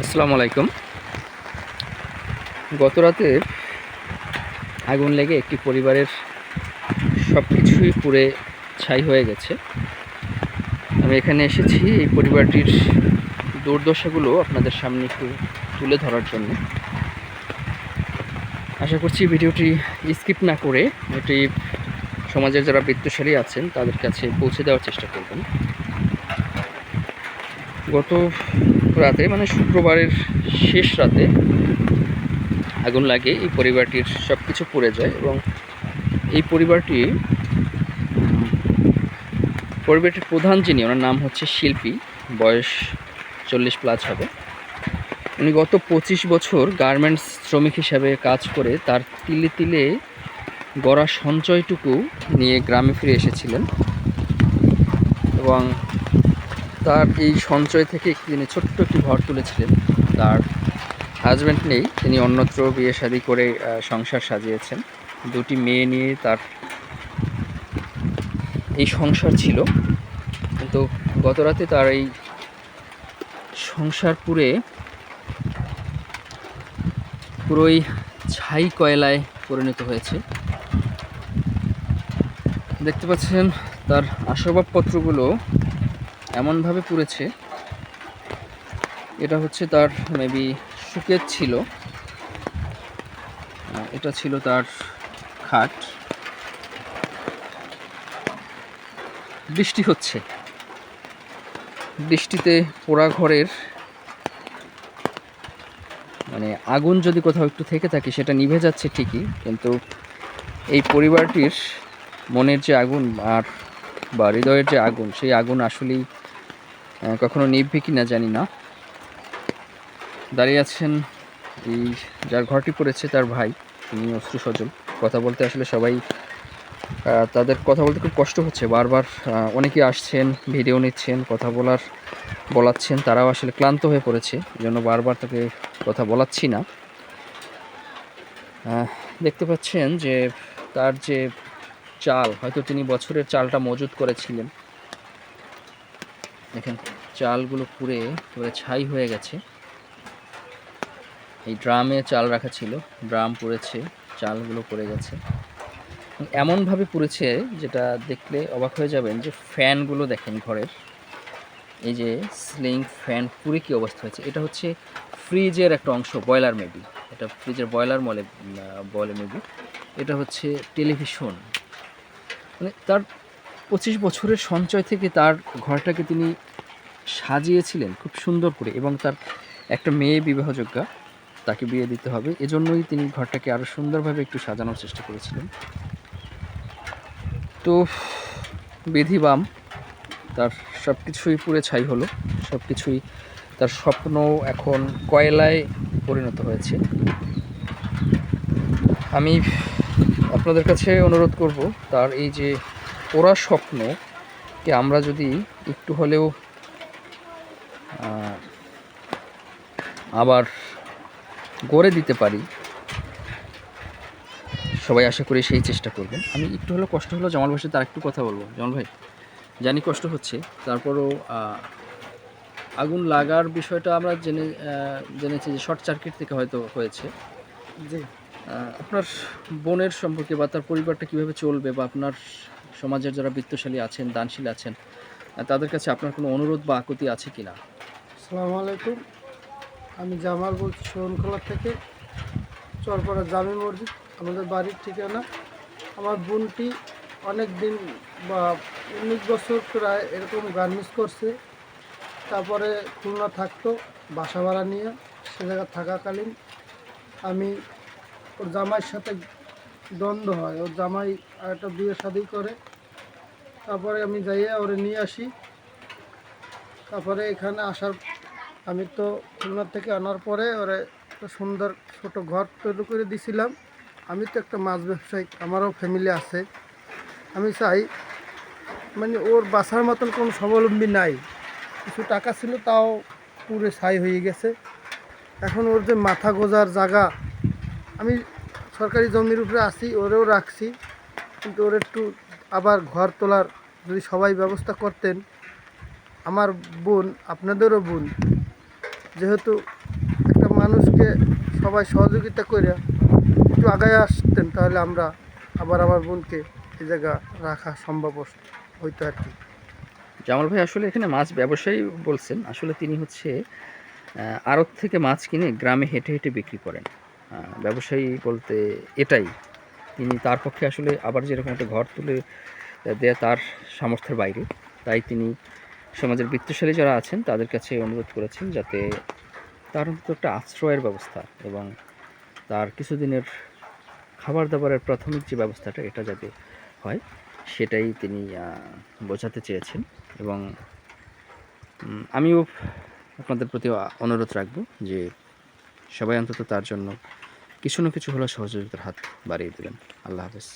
আসসালামু আলাইকুম। গত রাতে আগুন লেগে একটি পরিবারের সব কিছুই পুড়ে ছাই হয়ে গেছে। আমি এখানে এসেছি এই পরিবারটির দুর্দশাগুলো আপনাদের সামনে একটু তুলে ধরার জন্য। আশা করছি ভিডিওটি স্কিপ না করে এটি সমাজের যারা বৃত্তশালী আছেন তাদের কাছে পৌঁছে দেওয়ার চেষ্টা করবেন। গত রাতে মানে শুক্রবারের শেষ রাতে, আগুন লাগে, এই পরিবারটির সব কিছু পড়ে যায় এবং এই পরিবারটি পরিবারটির প্রধান যিনি, ওনার নাম হচ্ছে শিল্পী, বয়স চল্লিশ প্লাস হবে। উনি গত পঁচিশ বছর গার্মেন্টস শ্রমিক হিসাবে কাজ করে তার তিলে তিলে গড়া সঞ্চয়টুকু নিয়ে গ্রামে ফিরে এসেছিলেন। এবং তার এই সঞ্চয় থেকে একটি তিনি ছোট্ট একটি ঘর তুলেছিলেন। তার হাজব্যান্ড নেই, তিনি অন্যত্র বিয়ে শাদী করে সংসার সাজিয়েছেন। দুটি মেয়ে নিয়ে তার এই সংসার ছিল। কিন্তু গত রাতে তার এই সংসার পুরে পুরোই ছাই কয়লায় পরিণত হয়েছে। দেখতে পাচ্ছেন, তার আসবাবপত্রগুলো এমনভাবে পুড়েছে। এটা হচ্ছে তার মেবি সুকেত ছিল। এটা ছিল তার খাট। বৃষ্টি হচ্ছে। বৃষ্টিতে পোড়া ঘরের মানে আগুন যদি কোথাও একটু থেকে থাকে, সেটা নিভে যাচ্ছে ঠিকই, কিন্তু এই পরিবারটির মনের যে আগুন আর বা হৃদয়ের যে আগুন, সেই আগুন আসলেই কখনো নিভবে কি না জানি না। দাঁড়িয়ে আছেন এই যার ঘরটি পড়েছে তার ভাই, তিনি অশ্রু সজল। কথা বলতে আসলে সবাই তাদের কথা বলতে খুব কষ্ট হচ্ছে। বারবার অনেকে আসছেন, ভিডিও নিচ্ছেন, কথা বলার, বলাচ্ছেন, তারাও আসলে ক্লান্ত হয়ে পড়েছে। জন্য বারবার তাকে কথা বলাচ্ছি না। দেখতে পাচ্ছেন যে তার যে চাল, হয়তো তিনি বছরের চালটা মজুত করেছিলেন। দেখেন, চালগুলো পুড়ে পুরো ছাই হয়ে গেছে। এই ড্রামে চাল রাখা ছিল, ড্রাম পুড়েছে, চালগুলো পড়ে গেছে। এমনভাবে পুড়েছে যেটা দেখলে অবাক হয়ে যাবেন যে ফ্যানগুলো দেখেন ঘরের। এই যে স্লিং ফ্যান পুরে কী অবস্থা হয়েছে? এটা হচ্ছে ফ্রিজের একটা অংশ বয়লার মেবি। এটা ফ্রিজের বয়লার মলে বলে মেবি। এটা হচ্ছে টেলিভিশন। মানে তার পঁচিশ বছরের সঞ্চয় থেকে তার ঘরটাকে তিনি সাজিয়েছিলেন খুব সুন্দর করে এবং তার একটা মেয়ে বিবাহযোগ্যা তাকে বিয়ে দিতে হবে। এজন্যই তিনি ঘরটাকে আরও সুন্দরভাবে একটু সাজানোর চেষ্টা করেছিলেন। তো বিধিবাম তার সব কিছুই পুরে ছাই হলো। সব কিছুই তার স্বপ্ন এখন কয়লায় পরিণত হয়েছে। আমি আপনাদের কাছে অনুরোধ করব, তার এই যে পোড়া স্বপ্নকে আমরা যদি একটু হলেও আবার গড়ে দিতে পারি, সবাই আশা করি সেই চেষ্টা করবেন। আমি একটু হলেও কষ্ট হলো জামাল ভাই তার একটু কথা বলব। জামাল ভাই, জানি কষ্ট হচ্ছে, তারপরও আগুন লাগার বিষয়টা আমরা জেনে জেনেছি যে শর্ট সার্কিট থেকে হয়তো হয়েছে। জি। আপনার বোনের সম্পর্কে বা তার পরিবারটা কীভাবে চলবে বা আপনার সমাজের যারা বৃত্তশালী আছেন, দানশীল আছেন তাদের কাছে আপনার কোনো অনুরোধ বা আকুতি আছে কি না আসসালামু আলাইকুম। আমি জামাল বলছি শোনখোলা থেকে, চরপাড়া জামি মসজিদ, আমাদের বাড়ির ঠিকানা। আমার বোনটি অনেক দিন বা উনিশ বছর প্রায় এরকম গার্মেন্টস করছে। তারপরে খুলনা থাকতো বাসা ভাড়া নিয়ে, সে জায়গা থাকাকালীন আমি ওর জামাইয়ের সাথে দ্বন্দ্ব হয়। ওর জামাই একটা বিয়ে শাদি করে। তারপরে আমি যাইয়া ওরে নিয়ে আসি। তারপরে এখানে আসার আমি তো খুলনা থেকে আনার পরে ওরে একটা সুন্দর ছোট ঘর তৈরি করে দিছিলাম। আমি তো একটা মাছ ব্যবসায়ী, আমারও ফ্যামিলি আছে। আমি চাই মানে ওর বাসার মতন কোনো স্বাবলম্বী নাই। কিছু টাকা ছিল তাও পুরো ছাই হয়ে গেছে। এখন ওর যে মাথা গোজার জায়গা আমি সরকারি জমির উপরে আছি, ওরেও রাখছি, কিন্তু ওর একটু আবার ঘর তোলার যদি সবাই ব্যবস্থা করতেন, আমার বোন, আপনাদেরও বোন, যেহেতু একটা মানুষকে সবাই সহযোগিতা করে একটু আগায় আসতেন, তাহলে আমরা আবার আমার বোনকে এই জায়গা রাখা সম্ভব হইতো আর কি। জামাল ভাই, আসলে এখানে মাছ ব্যবসায়ী বলছেন, আসলে তিনি হচ্ছে আড়ত থেকে মাছ কিনে গ্রামে হেঁটে হেঁটে বিক্রি করেন। ব্যবসায়ী বলতে এটাই। তিনি তার পক্ষে আসলে আবার যেরকম একটা ঘর তুলে দেয়া তার সামর্থ্যের বাইরে, তাই তিনি সমাজের বৃত্তশালী যারা আছেন তাদের কাছে অনুরোধ করেছেন যাতে তার অন্তত একটা আশ্রয়ের ব্যবস্থা এবং তার কিছুদিনের খাবার দাবারের প্রাথমিক যে ব্যবস্থাটা এটা যাতে হয়, সেটাই তিনি বোঝাতে চেয়েছেন এবং আমিও আপনাদের প্রতি অনুরোধ রাখব যে সবাই অন্তত তার জন্য কিছু না কিছু হলেও সহযোগিতার হাত বাড়িয়ে দেবেন। আল্লাহ হাফেজ।